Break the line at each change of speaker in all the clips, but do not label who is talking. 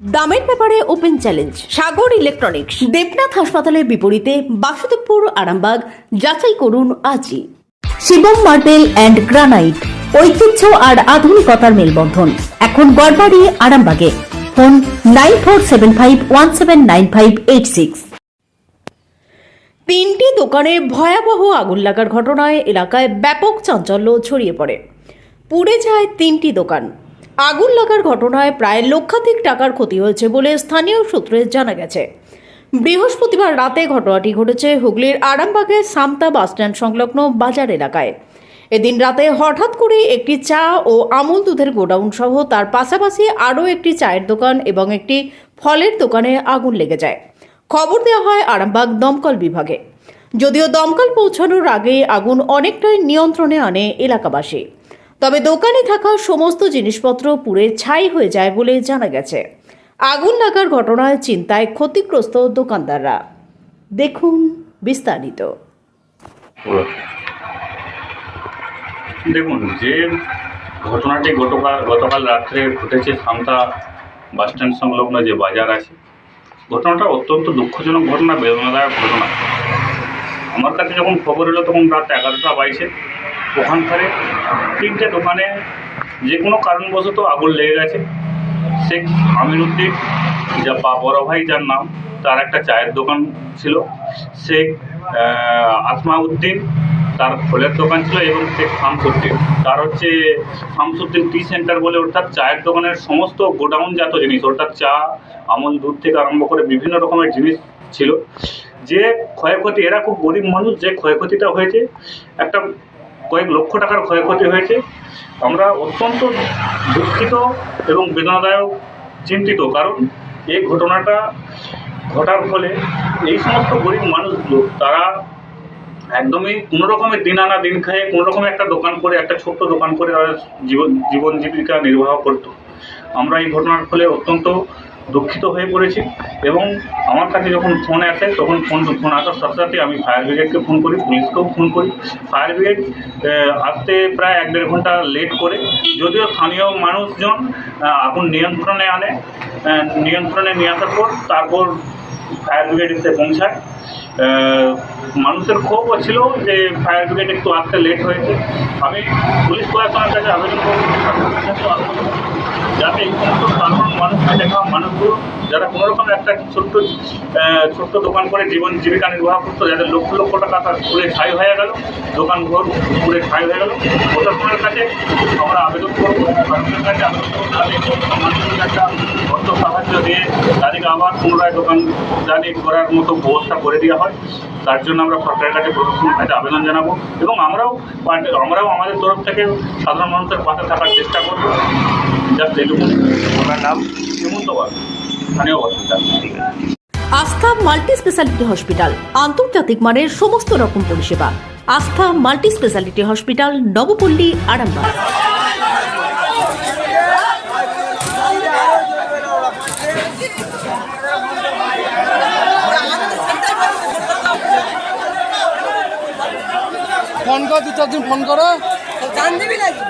দামের ব্যাপারে open challenge, Sagar electronics, Debnath হাসপাতালের বিপরীতে বাসুদেবপুর, আরামবাগ, যাচাই করুন আজই। শিবম মার্বেল অ্যান্ড গ্রানাইট, ঐতিহ্য আর আধুনিকতার মেলবন্ধন। এখন গড়বাড়ি আরামবাগে। Phone nine four seven five one seven nine five eight six. তিনটি দোকানে ভয়াবহ আগুন লাগার ঘটনায় এলাকায় ব্যাপক চাঞ্চল্য ছড়িয়ে পড়ে। পুড়ে যায় তিনটি দোকান। আগুন লাগার ঘটনায় প্রায় লক্ষাধিক টাকার ক্ষতি হয়েছে বলে স্থানীয় সূত্রে জানা গেছে। বৃহস্পতিবার রাতে ঘটনাটি ঘটেছে হুগলির আরামবাগের সামতা বাসস্ট্যান্ড সংলগ্ন বাজার এলাকায়। এদিন রাতে হঠাৎ করে একটি চা ও আমুল দুধের গোডাউন সহ তার পাশাপাশি আরও একটি চায়ের দোকান এবং একটি ফলের দোকানে আগুন লেগে যায়। খবর দেওয়া হয় আরামবাগ দমকল বিভাগে। যদিও দমকল পৌঁছানোর আগে আগুন অনেকটাই নিয়ন্ত্রণে আনে এলাকাবাসী। তবে দোকানে থাকা সমস্ত জিনিসপত্র পুড়ে ছাই হয়ে যায় বলে জানা গেছে। আগুন লাগার ঘটনায় চিন্তায় ক্ষতিগ্রস্ত দোকানদাররা। দেখুন বিস্তারিত।
দেখুন, যে ঘটনাটি গতকাল গতকাল রাত্রে ঘটেছে সান্তা বাসস্ট্যান্ড সংলগ্ন যে বাজার আছে, ঘটনাটা অত্যন্ত দুঃখজনক ঘটনা, বেদনাদায়ক ঘটনা। আমার কাছে যখন খবর এলো তখন রাত এগারোটা বাইশে ওখানকারে তিনটে দোকানে যে কোনো কারণবশত আগুন লেগে গেছে। শেখ আমিরুদ্দিন যা বা বড় ভাই যার নাম, তার একটা চায়ের দোকান ছিল। শেখ আসমাউদ্দিন তার ফলের দোকান ছিল এবং শেখ শামসুদ্দিন। তার হচ্ছে শামসুদ্দিন টি সেন্টার বলে অর্থাৎ চায়ের দোকানের সমস্ত গোডাউনজাত জিনিস, অর্থাৎ চা আমল দুধ থেকে আরম্ভ করে বিভিন্ন রকমের জিনিস ছিল। যে ক্ষয়ক্ষতি, এরা খুব গরিব মানুষ, যে ক্ষয়ক্ষতিটা হয়েছে, একটা কয়েক লক্ষ টাকার ক্ষয়ক্ষতি হয়েছে। আমরা অত্যন্ত দুঃখিত এবং বেদনাদায়ক, চিন্তিত, কারণ এই ঘটনাটা ঘটার ফলে এই সমস্ত গরিব মানুষগুলো, তারা একদমই কোনো রকমের দিন আনা দিন খেয়ে কোনো রকমের একটা দোকান করে, একটা ছোট্ট দোকান করে তারা জীবন জীবন জীবিকা নির্বাহ করতো। আমরা এই ঘটনার ফলে অত্যন্ত দুঃখিত হয়ে পড়েছি এবং আমার কাছে যখন ফোন আসে, তখন ফোন ফোন আসার সাথে সাথে আমি ফায়ার ব্রিগেডকে ফোন করি পুলিশকেও ফোন করি। ফায়ার ব্রিগেড আসতে প্রায় এক দেড় ঘণ্টা লেট করে। যদিও স্থানীয় মানুষজন আগুন নিয়ন্ত্রণে আনে নিয়ন্ত্রণে নিয়ে আসার পর তারপর ফায়ার ব্রিগেড এসে পৌঁছায়। মানুষের ক্ষোভও ছিল যে ফায়ার ব্রিগেড একটু আসতে লেট হয়েছে। আমি পুলিশ প্রশাসনের কাছে আবেদন করব, যাতে এই সমস্ত সাধারণ মানুষকে দেখা, মানুষগুলো যারা কোনো রকম একটা ছোট্ট ছোট্ট দোকান করে জীবন জীবিকা নির্বাহ করতো, যাদের লক্ষ লক্ষ টাকা তার পুরে ছাই হয়ে গেল, দোকান ঘর পুরে ছাই হয়ে গেল, প্রশাসনের কাছে আমরা আবেদন করব সরকারের কাছে আবেদন করব মানুষদের একটা অর্থ সাহায্য দিয়ে আবার পুনরায় দোকান জানি করার মতো ব্যবস্থা করে দেওয়া হয়। তার জন্য আমরা সরকারের কাছে প্রশাসনের কাছে আবেদন জানাব এবং আমরাও আমরাও আমাদের তরফ থেকে সাধারণ মানুষের পাশে থাকার চেষ্টা করব। জাস্ট এটুকু ওনার নাম হেমন্ত বাগ স্থানীয় বাসিন্দা
আস্থা মাল্টি স্পেশালিটি হসপিটাল, আন্তর্জাতিক মানের সমস্ত রকম পরিষেবা। Astha multi specialty hospital, Nabapalli, Arambagh.
Phone কর দু চারদিন ফোন করো।
দিবি নাকি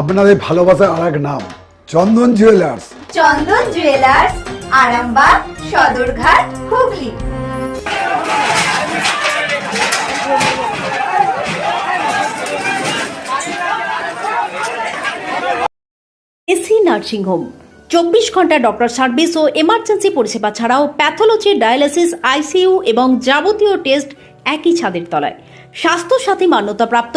আপনাদের ভালোবাসার আর এক নাম Chandan jewellers
Chandan jewellers Arambagh Sadarghat Hooghly.
AC nursing home চব্বিশ ঘণ্টা ডক্টর সার্ভিস ও এমার্জেন্সি পরিষেবা ছাড়াও প্যাথোলজি ডায়ালিসিস আইসিইউ এবং যাবতীয় টেস্ট একই ছাদের তলায়। স্বাস্থ্যসাথী মান্যতাপ্রাপ্ত